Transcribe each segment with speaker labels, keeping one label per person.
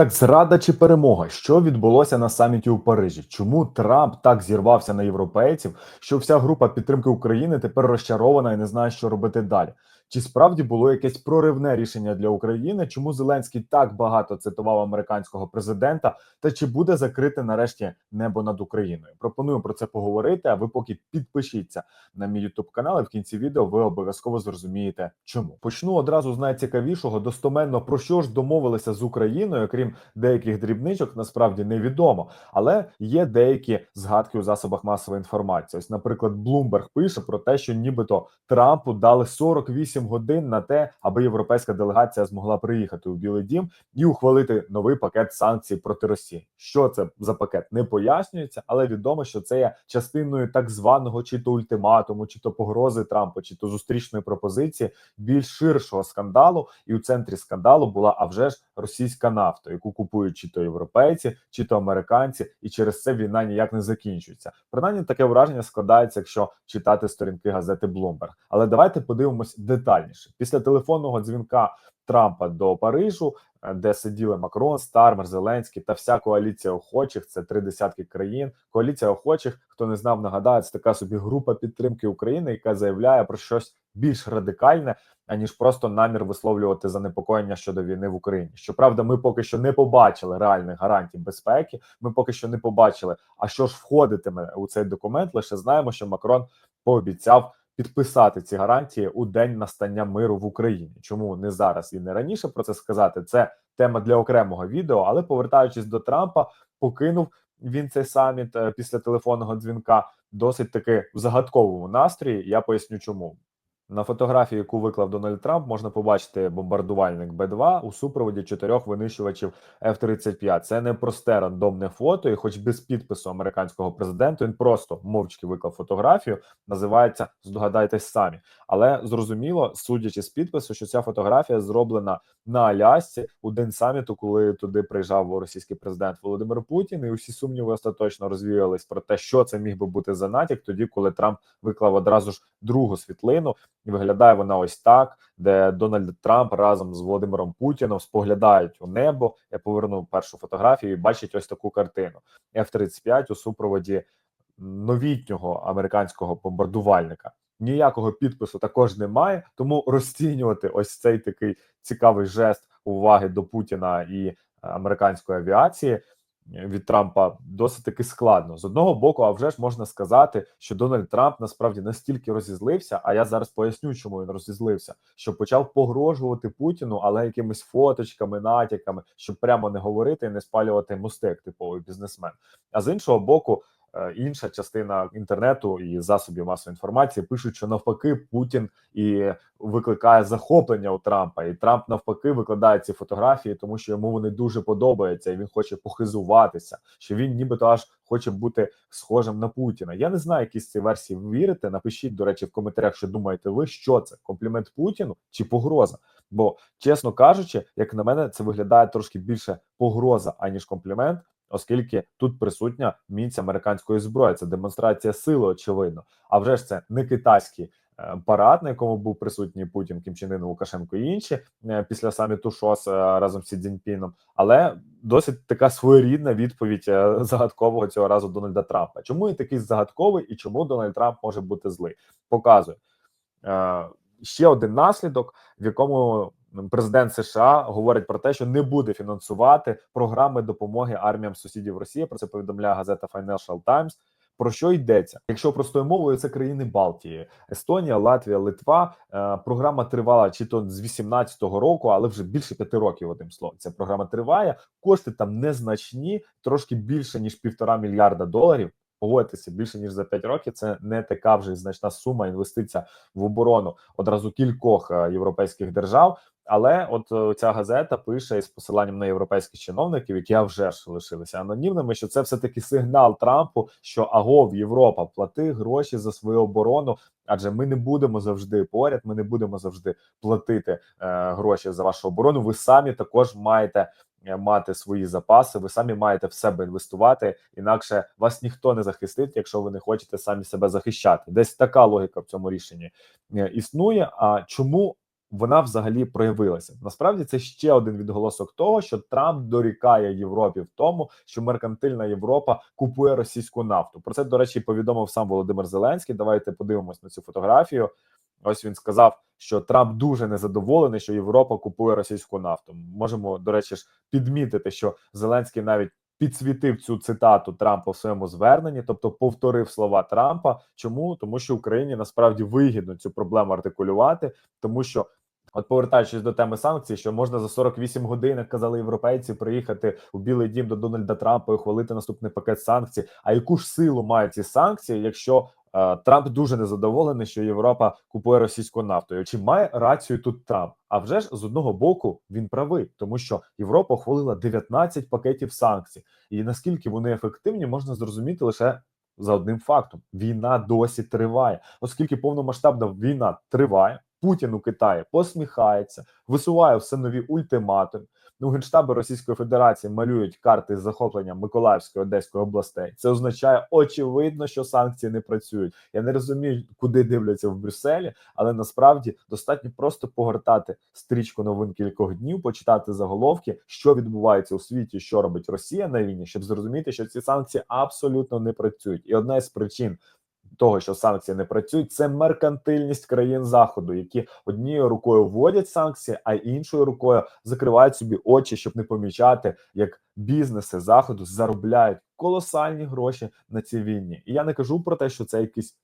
Speaker 1: Так, зрада чи перемога, що відбулося на саміті у Парижі? Чому Трамп так зірвався на європейців, що вся група підтримки України тепер розчарована і не знає, що робити далі? Чи справді було якесь проривне рішення для України? Чому Зеленський так багато цитував американського президента? Та чи буде закрите нарешті небо над Україною? Пропоную про це поговорити. А ви поки підпишіться на мій ютуб канал. і В кінці відео ви обов'язково зрозумієте, чому почну одразу з найцікавішого достоменно про що ж домовилися з Україною, крім деяких дрібничок, насправді невідомо, але є деякі згадки у засобах масової інформації. Ось, наприклад, Bloomberg пише про те, що нібито Трампу дали 48 годин на те, аби європейська делегація змогла приїхати у Білий Дім і ухвалити новий пакет санкцій проти Росії. Що це за пакет не пояснюється, але відомо, що це є частиною так званого чи то ультиматуму, чи то погрози Трампа, чи то зустрічної пропозиції більш ширшого скандалу. І у центрі скандалу була а вже ж російська нафта, яку купують чи то європейці, чи то американці, і через це війна ніяк не закінчується. Принаймні таке враження складається, якщо читати сторінки газети Bloomberg. Але давайте подивимось детальніше. Після телефонного дзвінка Трампа до Парижу, е, де сиділи Макрон, Стармер, Зеленський та вся коаліція охочих. Це три десятки країн. Коаліція охочих, хто не знав, нагадаю, це така собі група підтримки України, яка заявляє про щось більш радикальне, аніж просто намір висловлювати занепокоєння щодо війни в Україні. Щоправда, ми поки що не побачили реальних гарантій безпеки. Ми поки що не побачили, а що ж входитиме у цей документ. Лише знаємо, що Макрон пообіцяв. Підписати ці гарантії у день настання миру в Україні. Чому не зараз і не раніше про це сказати? Це тема для окремого відео. Але повертаючись до Трампа, покинув він цей саміт е, після телефонного дзвінка досить таки в загадковому настрої. Я поясню, чому на фотографії, яку виклав Дональд Трамп, можна побачити бомбардувальник Б-2 у супроводі чотирьох винищувачів F-35. Це не просте рандомне фото, і, хоч без підпису американського президента, він просто мовчки виклав фотографію. Називається Здогадайтесь самі. Але зрозуміло, судячи з підпису, що ця фотографія зроблена на Алясці у день саміту, коли туди приїжджав російський президент Володимир Путін, і усі сумніви остаточно розвіялись про те, що це міг би бути за натяк, тоді коли Трамп виклав одразу ж другу світлину. І виглядає вона ось так, де Дональд Трамп разом з Володимиром Путіном споглядають у небо. Я повернув першу фотографію і бачить ось таку картину: F-35 у супроводі новітнього американського бомбардувальника. Ніякого підпису також немає, тому розцінювати ось цей такий цікавий жест уваги до Путіна і американської авіації від Трампа досить таки складно з одного боку. А вже ж можна сказати, що Дональд Трамп насправді настільки розізлився. А я зараз поясню, чому він розізлився, що почав погрожувати Путіну, але якимись фоточками, натяками, щоб прямо не говорити і не спалювати мости, як типовий бізнесмен. А з іншого боку. Е, інша частина інтернету і засобів масової інформації пишуть, що навпаки Путін і викликає захоплення у Трампа, і Трамп навпаки викладає ці фотографії, тому що йому вони дуже подобаються, і він хоче похизуватися, що він нібито аж хоче бути схожим на Путіна. Я не знаю, які з цієї версії вірите. Напишіть, до речі, в коментарях, що думаєте ви, що це комплімент Путіну чи погроза? Бо, чесно кажучи, як на мене, це виглядає трошки більше погроза аніж комплімент оскільки тут присутня міць американської зброї. Це демонстрація сили, очевидно. А вже ж це не китайський е, парад, на якому був присутній Путін, Кім Чен Ін, Лукашенко і інші е, після саміту ШОС е, разом з Сі Цзіньпіном, але досить така своєрідна відповідь загадкового цього разу Дональда Трампа. Чому він такий загадковий і чому Дональд Трамп може бути злий? Показує ще один наслідок, в якому президент США говорить про те, що не буде фінансувати програми допомоги арміям сусідів Росії. Про це повідомляє газета Financial Times. Про що йдеться? Якщо простою мовою, це країни Балтії, Естонія, Латвія, Литва. Е, програма тривала чи то з 18-го року, але вже більше п'яти років. Одним словом, ця програма триває. Кошти там незначні, трошки більше ніж півтора мільярда доларів. Погодьтеся, більше ніж за 5 років. Це не така вже значна сума інвестиція в оборону одразу кількох е, європейських держав. Але от е, ця газета пише із посиланням на європейських чиновників, які вже ж лишилися анонімними, що це все таки сигнал Трампу, що агов Європа плати гроші за свою оборону, адже ми не будемо завжди поряд. Ми не будемо завжди платити е, гроші за вашу оборону. Ви самі також маєте. Е, мати свої запаси, ви самі маєте в себе інвестувати, інакше вас ніхто не захистить, якщо ви не хочете самі себе захищати. Десь така логіка в цьому рішенні е, існує. А чому вона взагалі проявилася. Насправді це ще один відголосок того, що Трамп дорікає Європі в тому, що меркантильна Європа купує російську нафту. Про це до речі повідомив сам Володимир Зеленський. Давайте подивимось на цю фотографію. Ось він сказав, що Трамп дуже незадоволений, що Європа купує російську нафту. Можемо до речі ж підмітити, що Зеленський навіть підсвітив цю цитату Трампа в своєму зверненні, тобто повторив слова Трампа. Чому тому, що Україні насправді вигідно цю проблему артикулювати, тому що. От, повертаючись до теми санкцій, що можна за 48 годин, як казали європейці, приїхати у Білий Дім до Дональда Трампа і ухвалити наступний пакет санкцій. А яку ж силу мають ці санкції, якщо е, Трамп дуже незадоволений, що Європа купує російську нафту? Чи має рацію тут Трамп? А вже ж з одного боку він правий, тому що Європа ухвалила 19 пакетів санкцій, і наскільки вони ефективні, можна зрозуміти лише. За одним фактом війна досі триває, оскільки повномасштабна війна триває. Путін у Китаї посміхається, висуває все нові ультиматуми. Ну, генштаби Російської Федерації малюють карти захоплення Миколаївської Одеської областей. Це означає очевидно, що санкції не працюють. Я не розумію, куди дивляться в Брюсселі, але насправді достатньо просто погортати стрічку новин кількох днів, почитати заголовки, що відбувається у світі, що робить Росія на війні, щоб зрозуміти, що ці санкції абсолютно не працюють. І одна з причин того, що санкції не працюють, це меркантильність країн заходу, які однією рукою вводять санкції, а іншою рукою закривають собі очі, щоб не помічати, як бізнеси заходу заробляють колосальні гроші на цій війні. І я не кажу про те, що це якийсь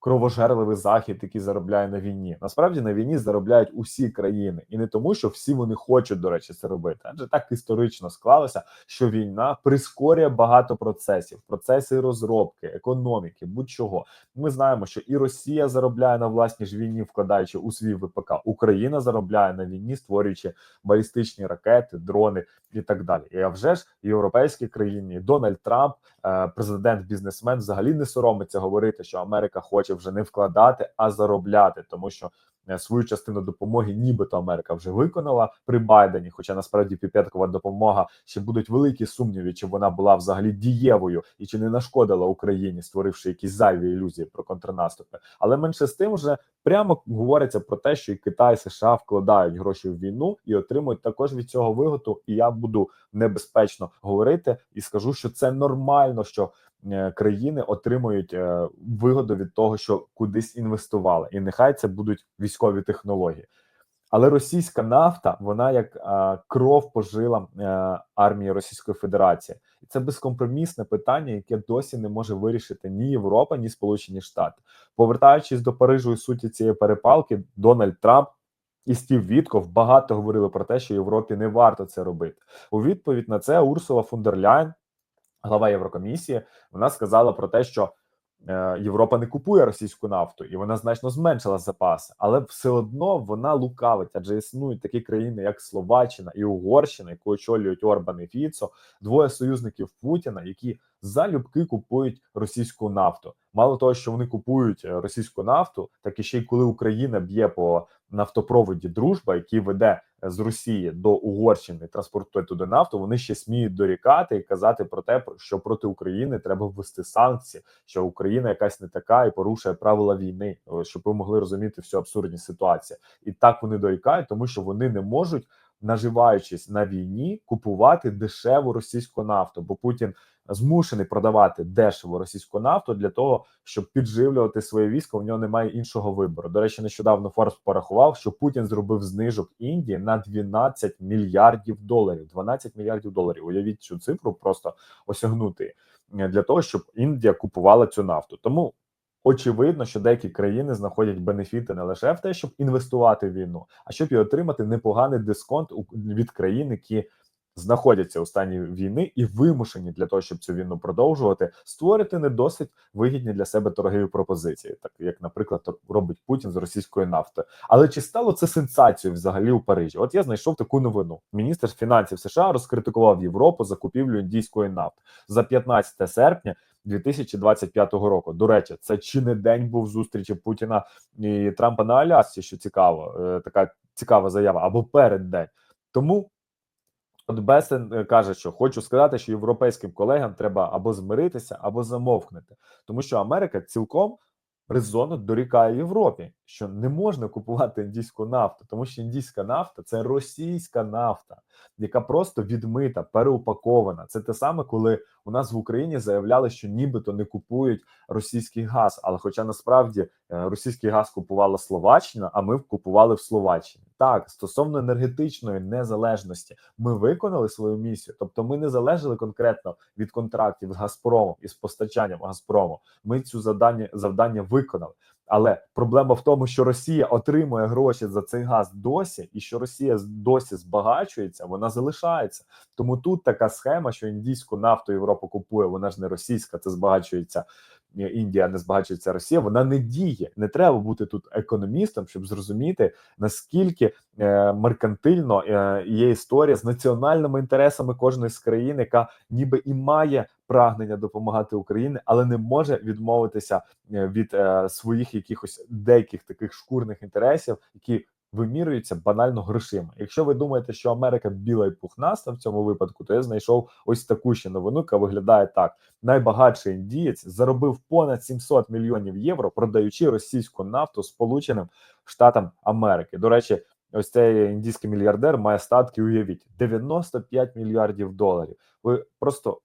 Speaker 1: кровожерливий захід, який заробляє на війні. Насправді на війні заробляють усі країни, і не тому, що всі вони хочуть, до речі, це робити. Адже так історично склалося, що війна прискорює багато процесів, процеси розробки, економіки, будь-чого. Ми знаємо, що і Росія заробляє на власній ж війні, вкладаючи у свій ВПК. Україна заробляє на війні, створюючи балістичні ракети, дрони і так далі. І а вже ж європейські країни, Дональд Трамп, е, президент, бізнесмен, взагалі не соромиться говорити, що Америка хоче вже не вкладати, а заробляти, тому що е, свою частину допомоги, нібито Америка вже виконала при Байдені. Хоча насправді піпеткова допомога ще будуть великі сумніви, чи вона була взагалі дієвою і чи не нашкодила Україні, створивши якісь зайві ілюзії про контрнаступи. Але менше з тим, вже прямо говориться про те, що і Китай, і США вкладають гроші в війну і отримують також від цього вигоду. І я буду небезпечно говорити і скажу, що це нормально, що країни отримують е, вигоду від того, що кудись інвестували, і нехай це будуть військові технології. Але російська нафта, вона як а, кров по жилам армії Російської Федерації, і це безкомпромісне питання, яке досі не може вирішити ні Європа, ні Сполучені Штати. Повертаючись до Парижу і суті цієї перепалки, Дональд Трамп і Стів Вітков багато говорили про те, що Європі не варто це робити. У відповідь на це Урсула фон дер Ляйн, глава Єврокомісії, вона сказала про те, що е, Європа не купує російську нафту, і вона значно зменшила запаси, але все одно вона лукавить, адже існують такі країни, як Словаччина і Угорщина, яку очолюють Орбан і Фіцо, двоє союзників Путіна, які залюбки купують російську нафту. Мало того, що вони купують е, російську нафту, так і ще й коли Україна б'є по нафтопроводі Дружба, який веде з Росії до Угорщини, транспортує туди нафту. Вони ще сміють дорікати і казати про те, що проти України треба ввести санкції, що Україна якась не така і порушує правила війни, щоб ви могли розуміти всю абсурдність ситуації. І так вони дорікають, тому що вони не можуть. Наживаючись на війні, купувати дешеву російську нафту, бо Путін змушений продавати дешеву російську нафту для того, щоб підживлювати своє військо. У нього немає іншого вибору. До речі, нещодавно Форбс порахував, що Путін зробив знижок Індії на 12 мільярдів доларів. 12 мільярдів доларів. Уявіть цю цифру, просто осягнути для того, щоб Індія купувала цю нафту. Тому. Очевидно, що деякі країни знаходять бенефіти не лише в те, щоб інвестувати в війну, а щоб і отримати непоганий дисконт від країн, які знаходяться у стані війни і вимушені для того, щоб цю війну продовжувати, створити не досить вигідні для себе торгові пропозиції, так як, наприклад, робить Путін з російської нафти. Але чи стало це сенсацією взагалі у Парижі? От я знайшов таку новину. Міністр фінансів США розкритикував Європу за купівлю індійської нафти за 15 серпня. 2025 року. До речі, це чи не день був зустрічі Путіна і Трампа на Алясці, що цікаво, е, така цікава заява або перед день. Тому От Бесен е, каже, що хочу сказати, що європейським колегам треба або змиритися, або замовкнути, тому що Америка цілком резонно дорікає Європі, що не можна купувати індійську нафту, тому що індійська нафта це російська нафта, яка просто відмита, переупакована. Це те саме, коли у нас в Україні заявляли, що нібито не купують російський газ. Але, хоча насправді е, російський газ купувала Словаччина, а ми купували в Словаччині. Так, стосовно енергетичної незалежності, ми виконали свою місію, тобто ми не залежали конкретно від контрактів з Газпромом і з постачанням Газпрому. Ми цю завдання завдання виконали. Але проблема в тому, що Росія отримує гроші за цей газ досі, і що Росія досі збагачується, вона залишається. Тому тут така схема, що індійську нафту Європа купує, вона ж не російська, це збагачується Індія, не збагачується Росія. Вона не діє. Не треба бути тут економістом, щоб зрозуміти наскільки е, меркантильно е, є історія з національними інтересами кожної з країн, яка ніби і має прагнення допомагати Україні, але не може відмовитися е, від е, своїх якихось деяких таких шкурних інтересів, які вимірюються банально грошима. Якщо ви думаєте, що Америка біла і пухнаста в цьому випадку, то я знайшов ось таку ще новину, яка виглядає так: найбагатший індієць заробив понад 700 мільйонів євро, продаючи російську нафту Сполученим Штатам Америки. До речі. Ось цей індійський мільярдер має статки. Уявіть 95 мільярдів доларів. Ви просто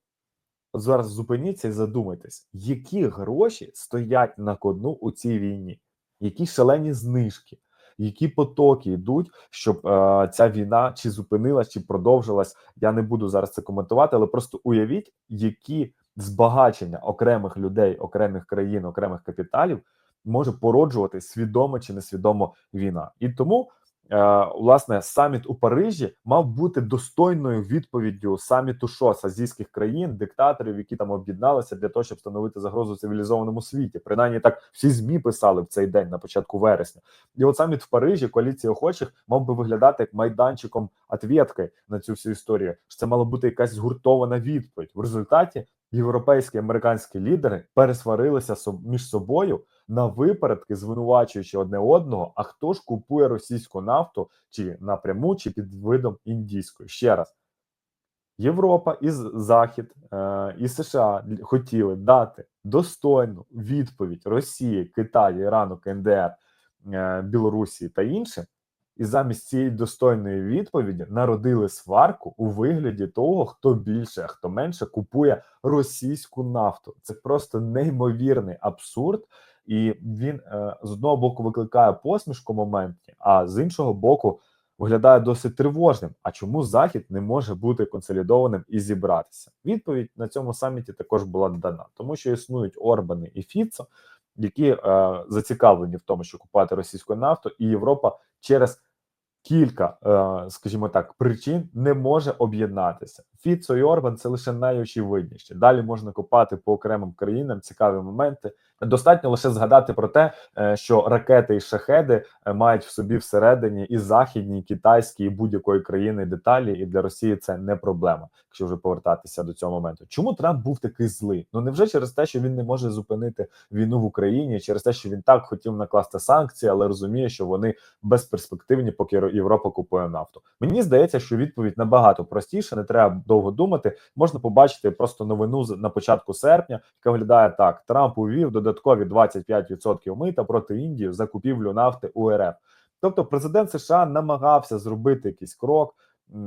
Speaker 1: зараз зупиніться і задумайтесь, які гроші стоять на кону у цій війні, які шалені знижки, які потоки йдуть, щоб е, ця війна чи зупинилась, чи продовжилась. Я не буду зараз це коментувати, але просто уявіть, які збагачення окремих людей, окремих країн, окремих капіталів може породжувати свідомо чи несвідомо війна, і тому. Е, власне саміт у Парижі мав бути достойною відповіддю саміту ШОС азійських країн, диктаторів, які там об'єдналися для того, щоб встановити загрозу цивілізованому світі. Принаймні так всі змі писали в цей день на початку вересня. І от саміт в Парижі коаліція охочих мав би виглядати як майданчиком отвєтки на цю всю історію. Це мала бути якась згуртована відповідь в результаті. Європейські американські лідери пересварилися між собою на випередки, звинувачуючи одне одного. А хто ж купує російську нафту чи напряму, чи під видом індійської? Ще раз. Європа і Захід е, і США хотіли дати достойну відповідь Росії, Китаю, Ірану, КНДР, е, Білорусі та іншим, і замість цієї достойної відповіді народили сварку у вигляді того, хто більше, а хто менше купує російську нафту. Це просто неймовірний абсурд і він е, з одного боку викликає посмішку в моменті, а з іншого боку виглядає досить тривожним. А чому захід не може бути консолідованим і зібратися? Відповідь на цьому саміті також була дана, тому що існують Орбани і Фіцо, які е, зацікавлені в тому, що купувати російську нафту, і Європа через кілька, е, скажімо так, причин не може об'єднатися. Фіцо і Орбан це лише найочевидніше. Далі можна купати по окремим країнам цікаві моменти. Достатньо лише згадати про те, е, що ракети і шахеди е, мають в собі всередині і західні, і китайські, і будь-якої країни деталі, і для Росії це не проблема, якщо вже повертатися до цього моменту. Чому Трамп був такий злий? Ну невже через те, що він не може зупинити війну в Україні, через те, що він так хотів накласти санкції, але розуміє, що вони безперспективні, поки Європа купує нафту. Мені здається, що відповідь набагато простіша, не треба довго думати. Можна побачити просто новину на початку серпня, яка виглядає так: Трамп увів додаткові 25% мита проти Індії в закупівлю нафти у РФ. Тобто, президент США намагався зробити якийсь крок.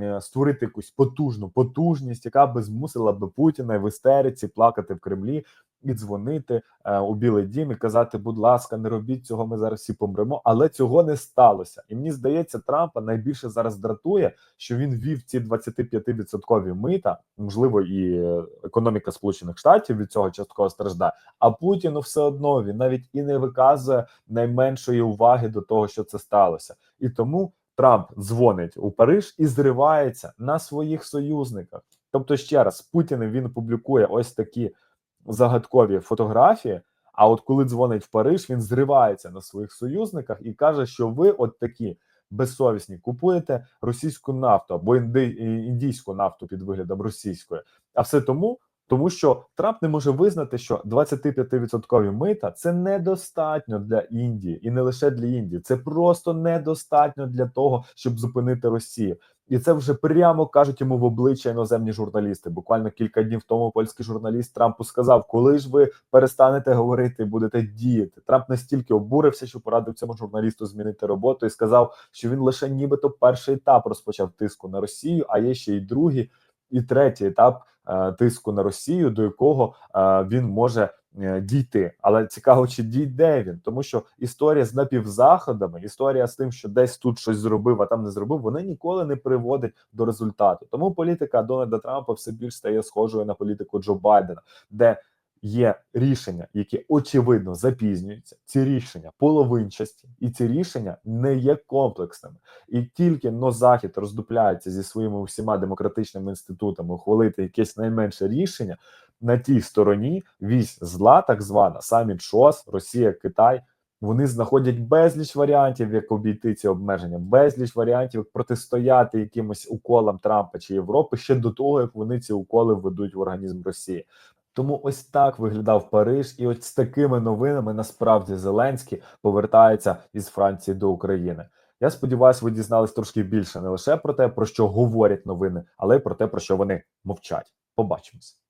Speaker 1: Е, створити якусь потужну потужність, яка би змусила би Путіна в істериці плакати в Кремлі і дзвонити е, у Білий Дім і казати, будь ласка, не робіть цього, ми зараз всі помремо. Але цього не сталося. І мені здається, Трампа найбільше зараз дратує, що він вів ці 25% мита, можливо, і економіка Сполучених Штатів від цього частково страждає. А Путіну все одно він навіть і не виказує найменшої уваги до того, що це сталося, і тому. Трамп дзвонить у Париж і зривається на своїх союзниках. Тобто, ще раз, Путін він публікує ось такі загадкові фотографії. А от коли дзвонить в Париж, він зривається на своїх союзниках і каже, що ви, от такі безсовісні, купуєте російську нафту або індійську нафту під виглядом російської, а все тому, тому що Трамп не може визнати, що 25% мита це недостатньо для Індії, і не лише для Індії. Це просто недостатньо для того, щоб зупинити Росію. І це вже прямо кажуть йому в обличчя іноземні журналісти. Буквально кілька днів тому польський журналіст Трампу сказав, коли ж ви перестанете говорити, будете діяти. Трамп настільки обурився, що порадив цьому журналісту змінити роботу і сказав, що він лише нібито перший етап розпочав тиску на Росію, а є ще й другий і третій етап тиску на Росію, до якого е, він може е, дійти. Але цікаво, чи дійде він, тому що історія з напівзаходами, історія з тим, що десь тут щось зробив, а там не зробив, вони ніколи не приводить до результату. Тому політика Дональда Трампа все більш стає схожою на політику Джо Байдена, де є рішення, які очевидно запізнюються. Ці рішення половинчасті, і ці рішення не є комплексними. І тільки но захід роздупляється зі своїми усіма демократичними інститутами ухвалити якесь найменше рішення на тій стороні вісь зла, так звана саміт ШОС, Росія, Китай. Вони знаходять безліч варіантів, як обійти ці обмеження, безліч варіантів, як протистояти якимось уколам Трампа чи Європи ще до того, як вони ці уколи введуть в організм Росії. Тому ось так виглядав Париж, і ось з такими новинами насправді Зеленський повертається із Франції до України. Я сподіваюся, ви дізнались трошки більше не лише про те, про що говорять новини, але й про те, про що вони мовчать. Побачимось.